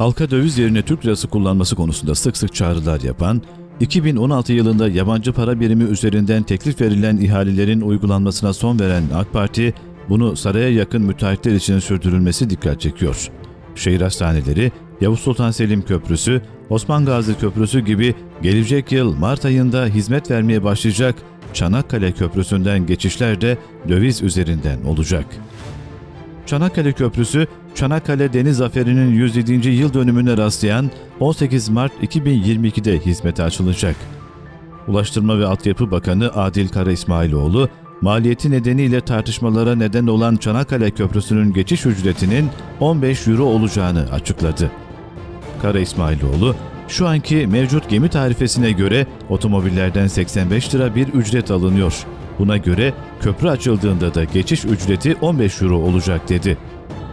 Halka döviz yerine Türk lirası kullanması konusunda sık sık çağrılar yapan, 2016 yılında yabancı para birimi üzerinden teklif verilen ihalelerin uygulanmasına son veren AK Parti, bunu saraya yakın müteahhitler için sürdürülmesi dikkat çekiyor. Şehir hastaneleri, Yavuz Sultan Selim Köprüsü, Osman Gazi Köprüsü gibi gelecek yıl Mart ayında hizmet vermeye başlayacak Çanakkale Köprüsü'nden geçişler de döviz üzerinden olacak. Çanakkale Köprüsü, Çanakkale Deniz Zaferi'nin 107. yıl dönümüne rastlayan 18 Mart 2022'de hizmete açılacak. Ulaştırma ve Altyapı Bakanı Adil Kara İsmailoğlu, maliyeti nedeniyle tartışmalara neden olan Çanakkale Köprüsü'nün geçiş ücretinin 15 euro olacağını açıkladı. Kara İsmailoğlu, şu anki mevcut gemi tarifesine göre otomobillerden 85 lira bir ücret alınıyor. Buna göre köprü açıldığında da geçiş ücreti 15 euro olacak dedi.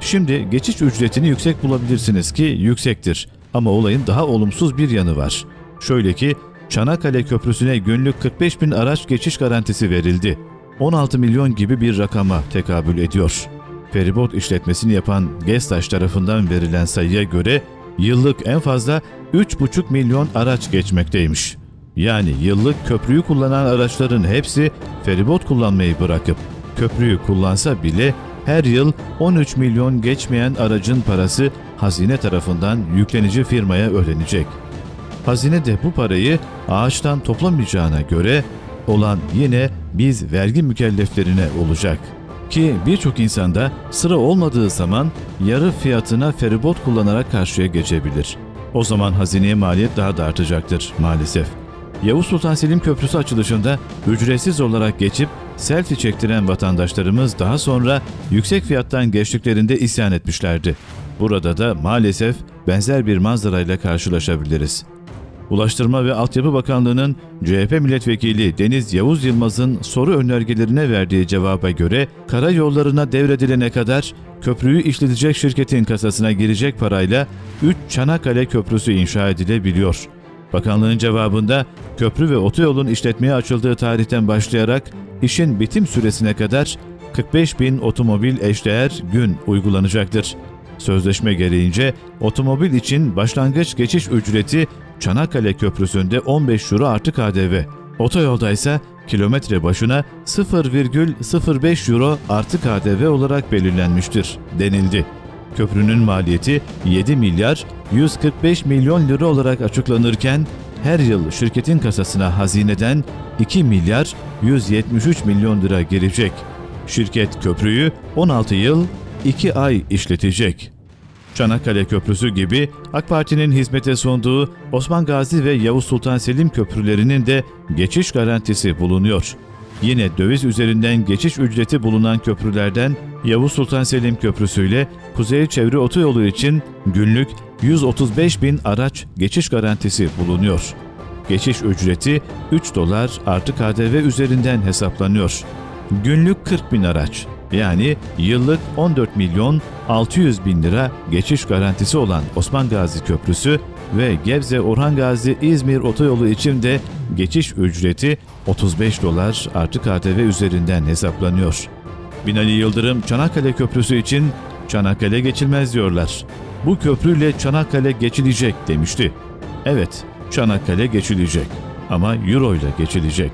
Şimdi geçiş ücretini yüksek bulabilirsiniz ki yüksektir ama olayın daha olumsuz bir yanı var. Şöyle ki Çanakkale Köprüsü'ne günlük 45 bin araç geçiş garantisi verildi. 16 milyon gibi bir rakama tekabül ediyor. Feribot işletmesini yapan Gestaş tarafından verilen sayıya göre yıllık en fazla 3,5 milyon araç geçmekteymiş. Yani yıllık köprüyü kullanan araçların hepsi feribot kullanmayı bırakıp köprüyü kullansa bile her yıl 13 milyon geçmeyen aracın parası hazine tarafından yüklenici firmaya ödenecek. Hazine de bu parayı ağaçtan toplamayacağına göre olan yine biz vergi mükelleflerine olacak. Ki birçok insanda sıra olmadığı zaman yarı fiyatına feribot kullanarak karşıya geçebilir. O zaman hazineye maliyet daha da artacaktır maalesef. Yavuz Sultan Selim Köprüsü açılışında ücretsiz olarak geçip selfie çektiren vatandaşlarımız daha sonra yüksek fiyattan geçtiklerinde isyan etmişlerdi. Burada da maalesef benzer bir manzarayla karşılaşabiliriz. Ulaştırma ve Altyapı Bakanlığı'nın CHP milletvekili Deniz Yavuz Yılmaz'ın soru önergelerine verdiği cevaba göre karayollarına devredilene kadar köprüyü işletecek şirketin kasasına girecek parayla 3 Çanakkale Köprüsü inşa edilebiliyor. Bakanlığın cevabında köprü ve otoyolun işletmeye açıldığı tarihten başlayarak işin bitim süresine kadar 45 bin otomobil eşdeğer gün uygulanacaktır. Sözleşme gereğince otomobil için başlangıç geçiş ücreti Çanakkale Köprüsü'nde 15 euro artı KDV. Otoyolda ise kilometre başına 0,05 euro artı KDV olarak belirlenmiştir denildi. Köprünün maliyeti 7 milyar 145 milyon lira olarak açıklanırken her yıl şirketin kasasına hazineden 2 milyar 173 milyon lira girecek. Şirket köprüyü 16 yıl 2 ay işletecek. Çanakkale Köprüsü gibi AK Parti'nin hizmete sunduğu Osman Gazi ve Yavuz Sultan Selim köprülerinin de geçiş garantisi bulunuyor. Yine döviz üzerinden geçiş ücreti bulunan köprülerden Yavuz Sultan Selim Köprüsü ile Kuzey Çevre Otoyolu için günlük 135 bin araç geçiş garantisi bulunuyor. Geçiş ücreti 3 dolar artı KDV üzerinden hesaplanıyor. Günlük 40 bin araç yani yıllık 14 milyon 600 bin lira geçiş garantisi olan Osman Gazi Köprüsü ve Gebze Orhan Gazi İzmir Otoyolu için de geçiş ücreti 35 dolar artı KDV üzerinden hesaplanıyor. Binali Yıldırım Çanakkale Köprüsü için Çanakkale geçilmez diyorlar. Bu köprüyle Çanakkale geçilecek demişti. Evet, Çanakkale geçilecek ama Euro ile geçilecek.